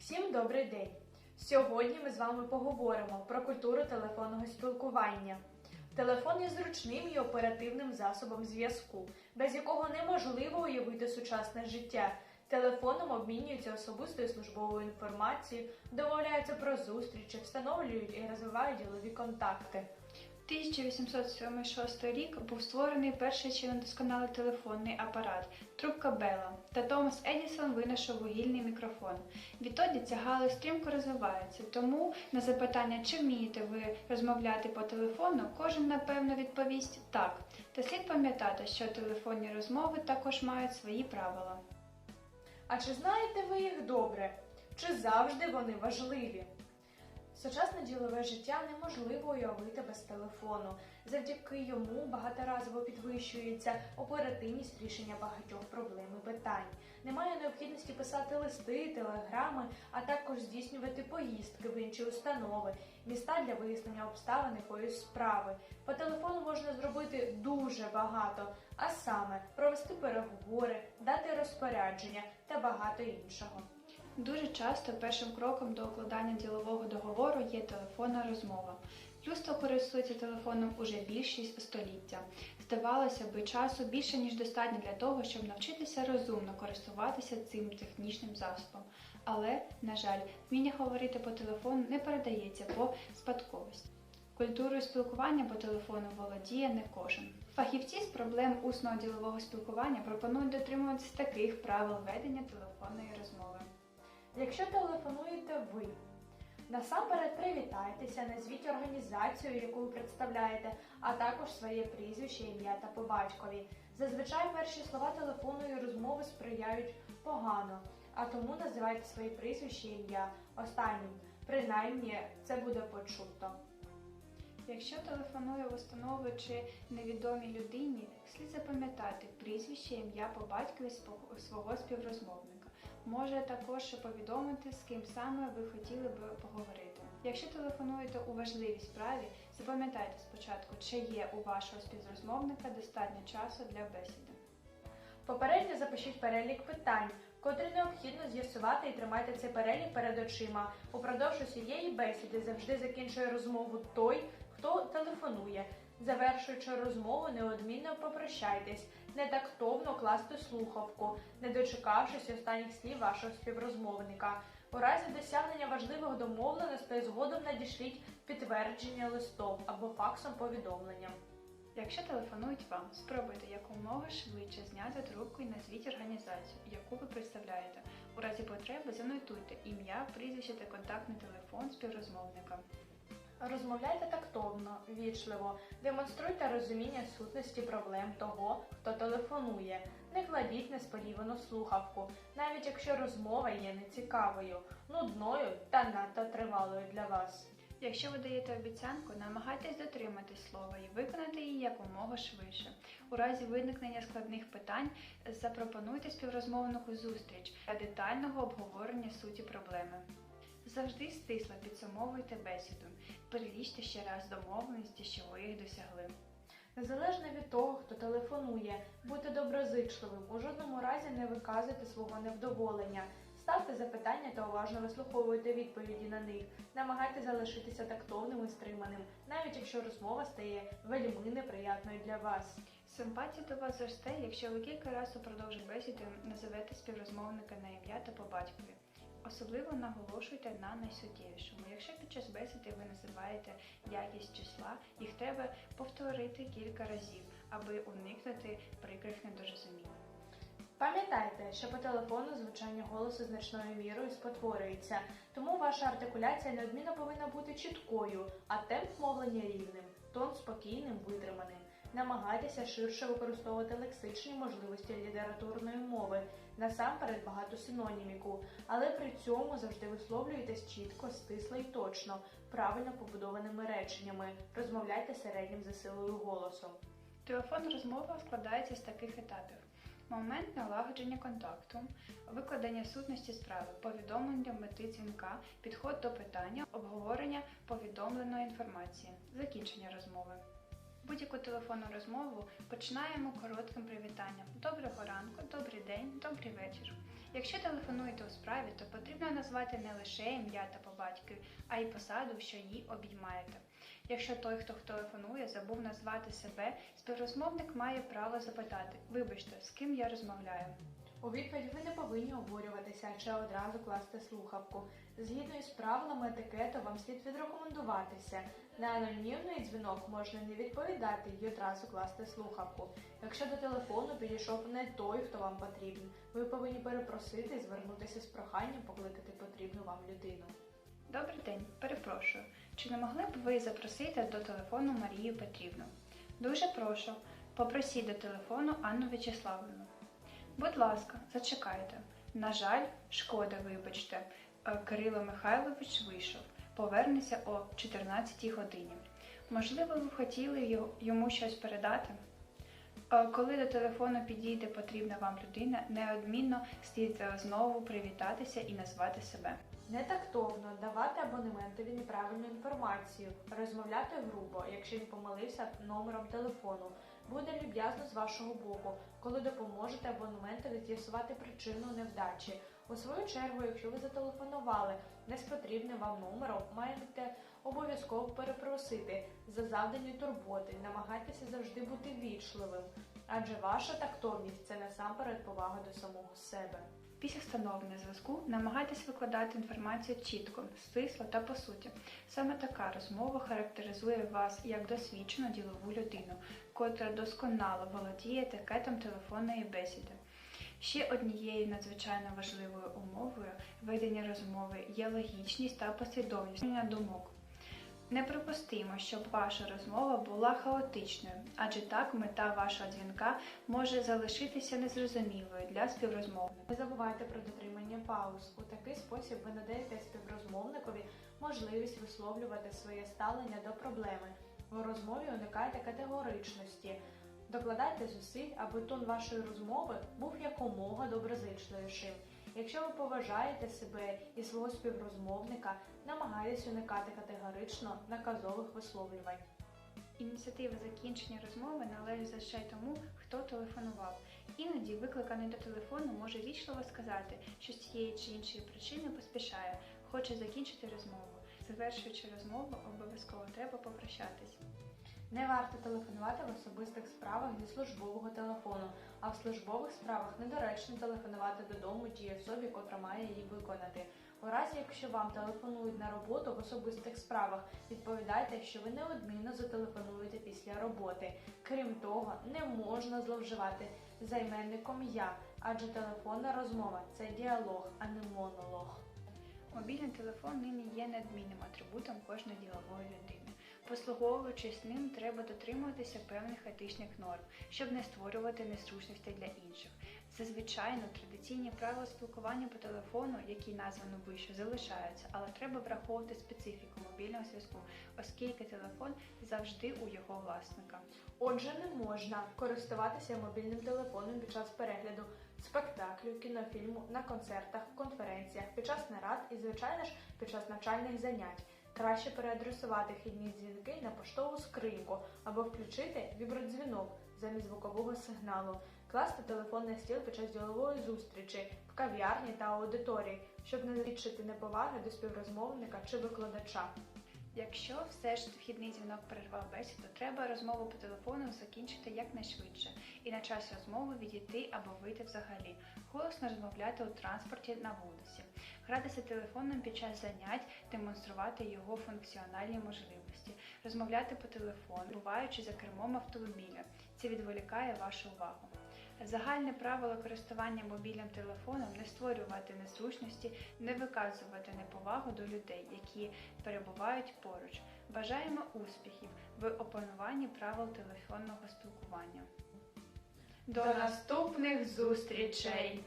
Всім добрий день! Сьогодні ми з вами поговоримо про культуру телефонного спілкування. Телефон є зручним і оперативним засобом зв'язку, без якого неможливо уявити сучасне життя. Телефоном обмінюються особистою службовою інформацією, домовляються про зустрічі, встановлюють і розвивають ділові контакти. 1876 рік був створений перший чи недосконалий телефонний апарат трубка Бела, та Томас Едісон винайшов вугільний мікрофон. Відтоді ця галузь стрімко розвивається, тому на запитання, чи вмієте ви розмовляти по телефону, кожен напевно відповість так. Та слід пам'ятати, що телефонні розмови також мають свої правила. А чи знаєте ви їх добре? Чи завжди вони важливі? Сучасне ділове життя неможливо уявити без телефону. Завдяки йому багаторазово підвищується оперативність рішення багатьох проблем і питань. Немає необхідності писати листи, телеграми, а також здійснювати поїздки в інші установи, міста для вияснення обставин якоїсь справи. По телефону можна зробити дуже багато, а саме провести переговори, дати розпорядження та багато іншого. Дуже часто першим кроком до укладання ділового договору є телефонна розмова. Людство користується телефоном уже більшість століття. Здавалося би, часу більше ніж достатньо для того, щоб навчитися розумно користуватися цим технічним засобом. Але, на жаль, вміння говорити по телефону не передається по спадковості. Культурою спілкування по телефону володіє не кожен. Фахівці з проблем усного ділового спілкування пропонують дотримуватися таких правил ведення телефонної розмови. Якщо телефонуєте ви, насамперед привітайтеся, назвіть організацію, яку ви представляєте, а також своє прізвище, ім'я та по батькові. Зазвичай перші слова телефонної розмови сприяють погано, а тому називайте своє прізвище ім'я останнім. Принаймні це буде почуто. Якщо телефонує в установи чи невідомій людині, слід запам'ятати прізвище, ім'я по батькові свого співрозмовника. Може також повідомити, з ким саме ви хотіли би поговорити. Якщо телефонуєте у важливій справі, запам'ятайте спочатку, чи є у вашого співрозмовника достатньо часу для бесіди. Попередньо запишіть перелік питань, котрі необхідно з'ясувати і тримайте цей перелік перед очима. Упродовж усієї бесіди завжди закінчує розмову той, хто телефонує. Завершуючи розмову, неодмінно попрощайтесь, не тактовно класти слухавку, не дочекавшись останніх слів вашого співрозмовника. У разі досягнення важливих домовленостей згодом надішліть підтвердження листом або факсом повідомленням. Якщо телефонують вам, спробуйте якомога швидше зняти трубку і назвіть організацію, яку ви представляєте. У разі потреби занотуйте ім'я, прізвище та контактний телефон співрозмовника. Розмовляйте тактовно, вічливо, демонструйте розуміння сутності проблем того, хто телефонує. Не кладіть несподівану слухавку, навіть якщо розмова є нецікавою, нудною та надто тривалою для вас. Якщо ви даєте обіцянку, намагайтесь дотриматись слова і виконати її якомога швидше. У разі виникнення складних питань запропонуйте співрозмовнику зустріч для детального обговорення суті проблеми. Завжди стисло підсумовуйте бесіду. Перелічте ще раз домовленості, що ви їх досягли. Незалежно від того, хто телефонує, будьте доброзичливим, у жодному разі не виказуйте свого невдоволення. Ставте запитання та уважно вислуховуйте відповіді на них. Намагайтеся залишитися тактовним і стриманим, навіть якщо розмова стає вельми неприятною для вас. Симпатія до вас зросте, якщо ви кілька разів упродовж бесіди назовете співрозмовника на ім'я та по батькові. Особливо наголошуйте на найсуттєвішому. Якщо під час бесіди ви називаєте якість числа, їх треба повторити кілька разів, аби уникнути прикрих недорозумінь. Пам'ятайте, що по телефону звучання голосу значною мірою спотворюється, тому ваша артикуляція неодмінно повинна бути чіткою, а темп мовлення рівним, тон спокійним, витриманим. Намагайтеся ширше використовувати лексичні можливості літературної мови, насамперед багато синоніміку, але при цьому завжди висловлюєтесь чітко, стисло і точно, правильно побудованими реченнями. Розмовляйте середнім за силою голосу. Телефонна розмова складається з таких етапів: момент налагодження контакту, викладення сутності справи, повідомлення мети дзвінка, підход до питання, обговорення повідомленої інформації, закінчення розмови. Будь-яку телефонну розмову починаємо коротким привітанням. Доброго ранку, добрий день, добрий вечір. Якщо телефонуєте у справі, то потрібно назвати не лише ім'я та по батькові, а й посаду, що її обіймаєте. Якщо той, хто телефонує, забув назвати себе, співрозмовник має право запитати: Вибачте, з ким я розмовляю. У відповідь ви не повинні обурюватися чи одразу класти слухавку. Згідно із правилами етикету, вам слід відрекомендуватися. На анонімний дзвінок можна не відповідати і одразу класти слухавку. Якщо до телефону підійшов не той, хто вам потрібен, ви повинні перепросити і звернутися з проханням покликати потрібну вам людину. Добрий день, перепрошую. Чи не могли б ви запросити до телефону Марію Петрівну? Дуже прошу, попросіть до телефону Анну В'ячеславівну. Будь ласка, зачекайте. На жаль, шкода, вибачте. Е, Кирило Михайлович вийшов. Повернеться о 14 годині. Можливо, ви хотіли йому щось передати? Е, Коли до телефону підійде потрібна вам людина, неодмінно слід е, знову привітатися і назвати себе. Нетактовно давати абонементові неправильну інформацію, розмовляти грубо, якщо він помилився номером телефону. Буде люб'язно з вашого боку, коли допоможете абонементові з'ясувати причину невдачі. У свою чергу, якщо ви зателефонували не з потрібним вам номером, маєте обов'язково перепросити за завдані турботи. Намагайтеся завжди бути вічливим, адже ваша тактовність це насамперед повага до самого себе. Після встановлення зв'язку намагайтесь викладати інформацію чітко, стисло та по суті. Саме така розмова характеризує вас як досвідчену ділову людину, котра досконало володіє етикетом телефонної бесіди. Ще однією надзвичайно важливою умовою ведення розмови є логічність та послідовність думок. Неприпустимо, щоб ваша розмова була хаотичною, адже так мета вашого дзвінка може залишитися незрозумілою для співрозмовника. Не забувайте про дотримання пауз. У такий спосіб ви надаєте співрозмовникові можливість висловлювати своє ставлення до проблеми. У розмові уникайте категоричності. Докладайте зусиль, аби тон вашої розмови був якомога доброзичливішим. Якщо ви поважаєте себе і свого співрозмовника, намагайтесь уникати категорично наказових висловлювань. Ініціатива закінчення розмови належить лише тому, хто телефонував. Іноді викликаний до телефону може вічливо сказати, що з цієї чи іншої причини поспішає, хоче закінчити розмову. Завершуючи розмову, обов'язково треба попрощатись. Не варто телефонувати в особистих справах зі службового телефону, а в службових справах недоречно телефонувати додому тій особі, котра має її виконати. У разі, якщо вам телефонують на роботу в особистих справах, відповідайте, що ви неодмінно зателефонуєте після роботи. Крім того, не можна зловживати займенником я, адже телефонна розмова це діалог, а не монолог. Мобільний телефон нині є неодмінним атрибутом кожної ділової людини. Послуговуючись ним, треба дотримуватися певних етичних норм, щоб не створювати незручностей для інших. Це звичайно традиційні правила спілкування по телефону, які названо вище, залишаються, але треба враховувати специфіку мобільного зв'язку, оскільки телефон завжди у його власника. Отже, не можна користуватися мобільним телефоном під час перегляду спектаклю, кінофільму, на концертах, конференціях, під час нарад і, звичайно ж, під час навчальних занять. Краще переадресувати вхідні дзвінки на поштову скриньку або включити вібродзвінок замість звукового сигналу, класти телефон на стіл під час ділової зустрічі, в кав'ярні та аудиторії, щоб не свідчити неповаги до співрозмовника чи викладача. Якщо все ж вхідний дзвінок перервав бесіду, треба розмову по телефону закінчити якнайшвидше і на час розмови відійти або вийти взагалі, голосно розмовляти у транспорті на вулиці, гратися телефоном під час занять, демонструвати його функціональні можливості, розмовляти по телефону, буваючи за кермом автомобіля. Це відволікає вашу увагу. Загальне правило користування мобільним телефоном не створювати незручності, не виказувати неповагу до людей, які перебувають поруч. Бажаємо успіхів в опануванні правил телефонного спілкування. До наступних зустрічей!